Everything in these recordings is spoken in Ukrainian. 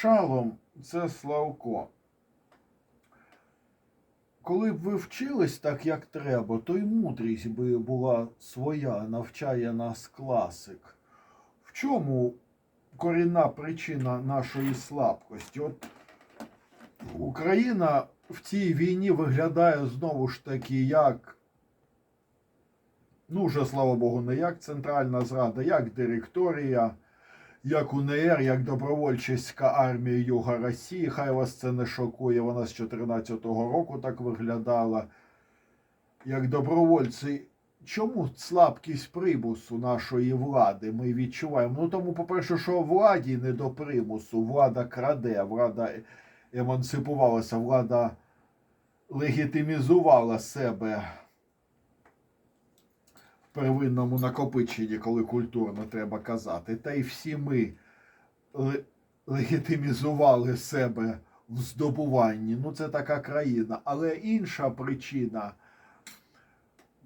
Шалом це Славко. Коли б ви вчились так, як треба, то й мудрість би була своя, навчає нас класик. В чому корінна причина нашої слабкості? От Україна в цій війні виглядає знову ж таки як, ну вже слава Богу, не як центральна зрада, як директорія, як УНР, як добровольчиська армія Юга Росії. Хай вас це не шокує, вона з 2014 року так виглядала. Як добровольці. Чому слабкість примусу нашої влади ми відчуваємо? Ну тому, по-перше, що владі не до примусу, влада краде, влада емансипувалася, влада легітимізувала себе первинному накопиченні, коли культурно треба казати. Та й всі ми легітимізували себе в здобуванні. Ну, це така країна. Але інша причина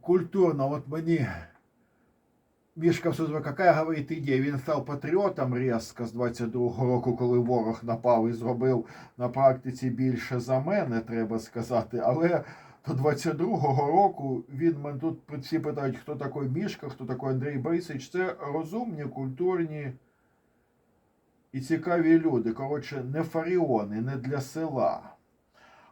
культурна, от мені. Мішка все зве, яка говорить ідея? Він став патріотом різко з 22-го року, коли ворог напав і зробив на практиці більше за мене, треба сказати. Але до 22-го року він мене тут всі питають, хто такий Мішка, хто такий Андрій Борисович. Це розумні, культурні і цікаві люди. Коротше, не фаріони, не для села.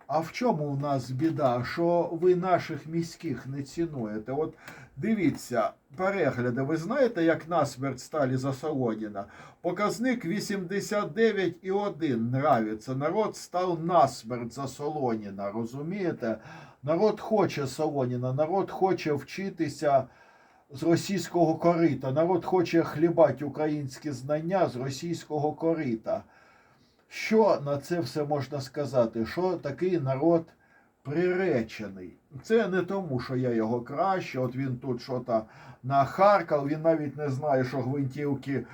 А в чому у нас біда? Що ви наших міських не цінуєте? От дивіться, перегляди. Ви знаєте, як насмерть сталі за Солоніна? Показник 89,1 нравиться. Народ став насмерть за Солоніна. Розумієте? Народ хоче Солоніна, народ хоче вчитися з російського корита. Народ хоче хлібати українські знання з російського корита. Що на це все можна сказати? Що такий народ приречений? Це не тому, що я його краще, от він тут щось нахаркав, він навіть не знає, що гвинтівки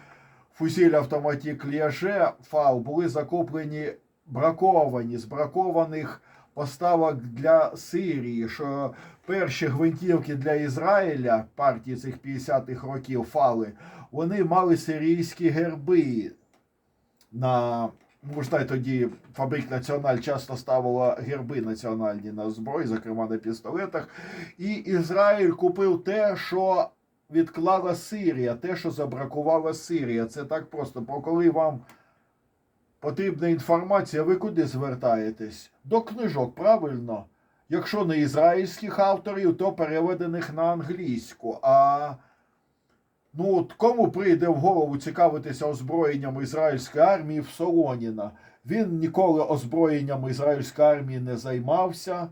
фузіль автоматік Лєже ФАУ були закуплені браковані з бракованих поставок для Сирії, що перші гвинтівки для Ізраїля партії цих 50-х років фали, вони мали сирійські герби на Ну, ж тоді фабрик Національ часто ставила герби національні на зброї, зокрема на пістолетах. І Ізраїль купив те, що відклала Сирія, те, що забракувала Сирія. Це так просто. Бо коли вам потрібна інформація, ви куди звертаєтесь? До книжок, правильно? Якщо не ізраїльських авторів, то переведених на англійську. А Ну, от кому прийде в голову цікавитися озброєнням ізраїльської армії в Солоніна? Він ніколи озброєнням ізраїльської армії не займався.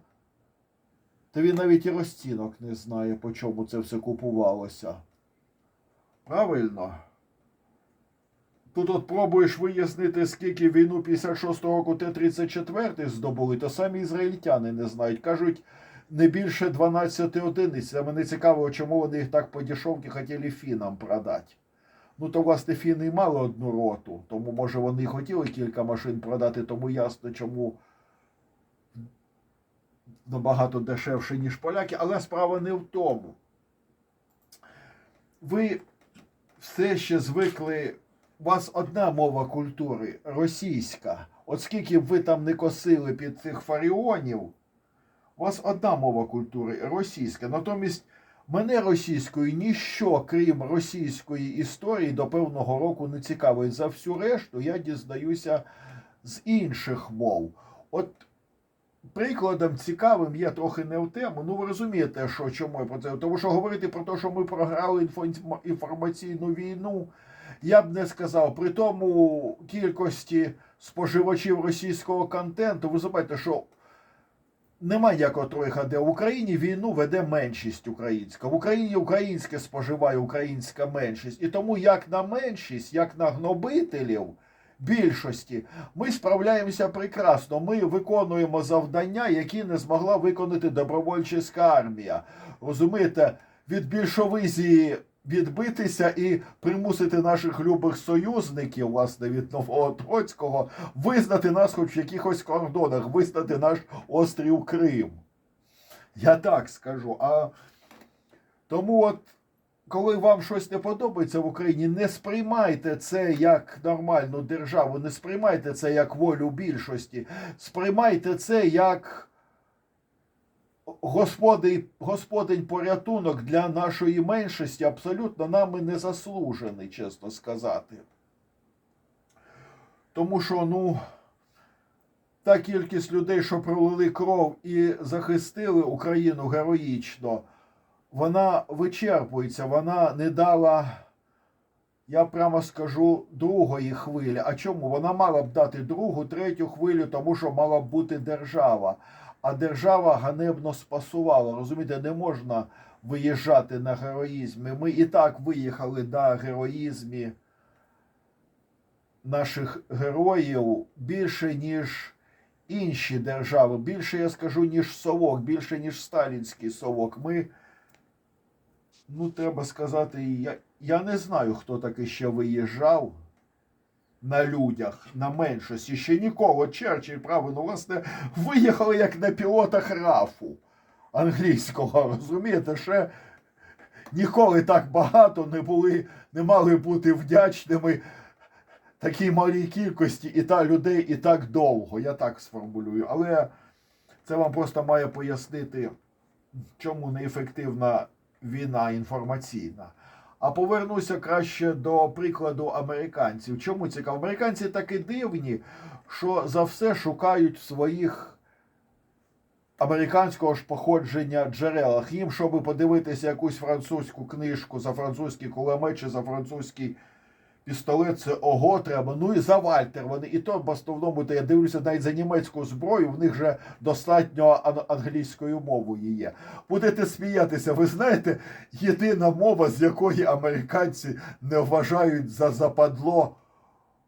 Та він навіть і розцінок не знає, по чому це все купувалося. Правильно? Тут от пробуєш вияснити, скільки війну 56-го року Т-34 здобули, то самі ізраїльтяни не знають. Кажуть, не більше 12 одиниць. А мене цікаво, чому вони їх так по дешевки хотіли фінам продати. Ну, то, власне, фіни мали одну роту, тому, може, вони й хотіли кілька машин продати, тому ясно, чому набагато дешевше, ніж поляки, але справа не в тому. Ви все ще звикли. У вас одна мова культури російська. От скільки б ви там не косили під цих фаріонів, у вас одна мова культури російська. Натомість мене російською ніщо, крім російської історії, до певного року не цікавить. За всю решту я дізнаюся з інших мов. От прикладом цікавим є трохи не в тему. Ну ви розумієте, що чому я про це? Тому що говорити про те, що ми програли інфо- інформаційну війну, я б не сказав. При тому кількості споживачів російського контенту, ви забайте, що немає ніякого троїха, де в Україні війну веде меншість українська. В Україні українське споживає українська меншість. І тому як на меншість, як на гнобителів більшості, ми справляємося прекрасно. Ми виконуємо завдання, які не змогла виконати добровольчиська армія. Розумієте, від більшовизії відбитися і примусити наших любих союзників, власне, від Нового Троцького, визнати нас хоч в якихось кордонах, визнати наш острів Крим. Я так скажу. А тому от коли вам щось не подобається в Україні, не сприймайте це як нормальну державу, не сприймайте це як волю більшості, сприймайте це як господи, господень порятунок для нашої меншості, абсолютно нами не заслужений, чесно сказати. Тому що, ну, та кількість людей, що пролили кров і захистили Україну героїчно, вона вичерпується, вона не дала, я прямо скажу, другої хвилі. А чому? Вона мала б дати другу, третю хвилю, тому що мала б бути держава. А держава ганебно спасувала. Розумієте, не можна виїжджати на героїзмі. Ми і так виїхали на героїзмі наших героїв більше, ніж інші держави. Більше, я скажу, ніж совок, більше, ніж сталінський совок. Ми, ну, треба сказати, я, я не знаю, хто таки ще виїжджав на людях, на меншості. Ще ніколи. Черчилль, правильно, ну, власне, виїхали як на пілотах рафу англійського. Розумієте, ще ніколи так багато не були, не мали бути вдячними такій малій кількості і та людей, і так довго. Я так сформулюю. Але це вам просто має пояснити, чому неефективна війна інформаційна. А повернуся краще до прикладу американців. Чому цікаво? Американці такі дивні, що за все шукають в своїх американського ж походження джерелах. Їм, щоб подивитися якусь французьку книжку за французький кулемет чи за французький пістолет, це ого треба. Ну і за Вальтер. Вони і то в основному, я дивлюся навіть за німецьку зброю, в них же достатньо англійською мовою є. Будете сміятися, ви знаєте, єдина мова, з якої американці не вважають за западло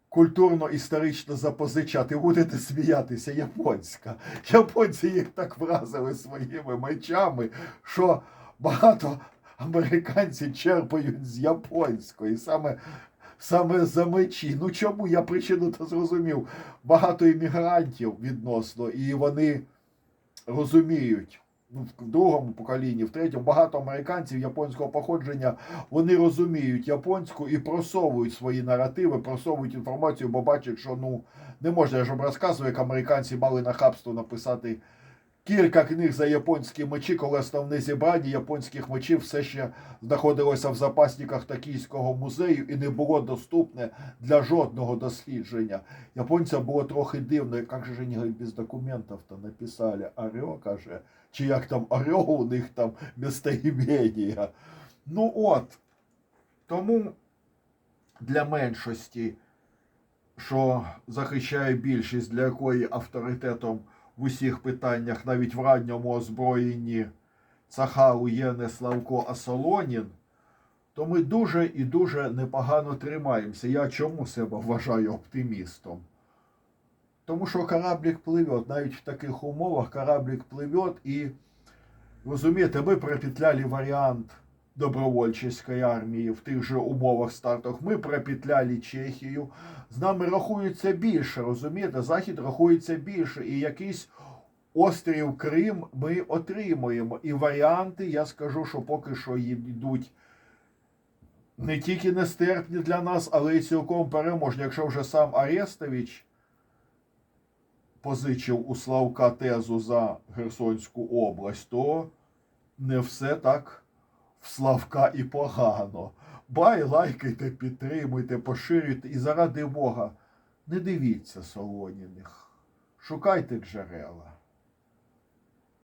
культурно-історично запозичати. Будете сміятися, японська. Японці їх так вразили своїми мечами, що багато американців черпають з японської. Саме Саме за мечі. Ну чому я причину то зрозумів? Багато іммігрантів відносно, і вони розуміють. Ну, в другому поколінні, в третьому багато американців японського походження вони розуміють японську і просовують свої наративи, просовують інформацію, бо бачать, що ну не можна я ж вам розказую, як американці мали нахабство написати кілька книг за японські мечі, коли основне зібрання японських мечів все ще знаходилося в запасниках Токійського музею і не було доступне для жодного дослідження. Японцям було трохи дивно, як же вони без документів то написали Орел, каже, чи як там Орел у них там местоімення. Ну от, тому для меншості, що захищає більшість, для якої авторитетом в усіх питаннях, навіть в ранньому озброєнні Цахалу Єне Славко Асолонін, то ми дуже і дуже непогано тримаємося. Я чому себе вважаю оптимістом? Тому що кораблік пливе, навіть в таких умовах кораблік пливе і, розумієте, ми пропетляли варіант добровольчої армії в тих же умовах стартах. Ми пропетляли Чехію. З нами рахується більше, розумієте? Захід рахується більше. І якийсь острів Крим ми отримуємо. І варіанти, я скажу, що поки що йдуть не тільки нестерпні для нас, але й цілком переможні. Якщо вже сам Арестович позичив у Славка тезу за Херсонську область, то не все так в Славка і погано. Бай, лайкайте, підтримуйте, поширюйте і заради Бога не дивіться Солоніних. Шукайте джерела.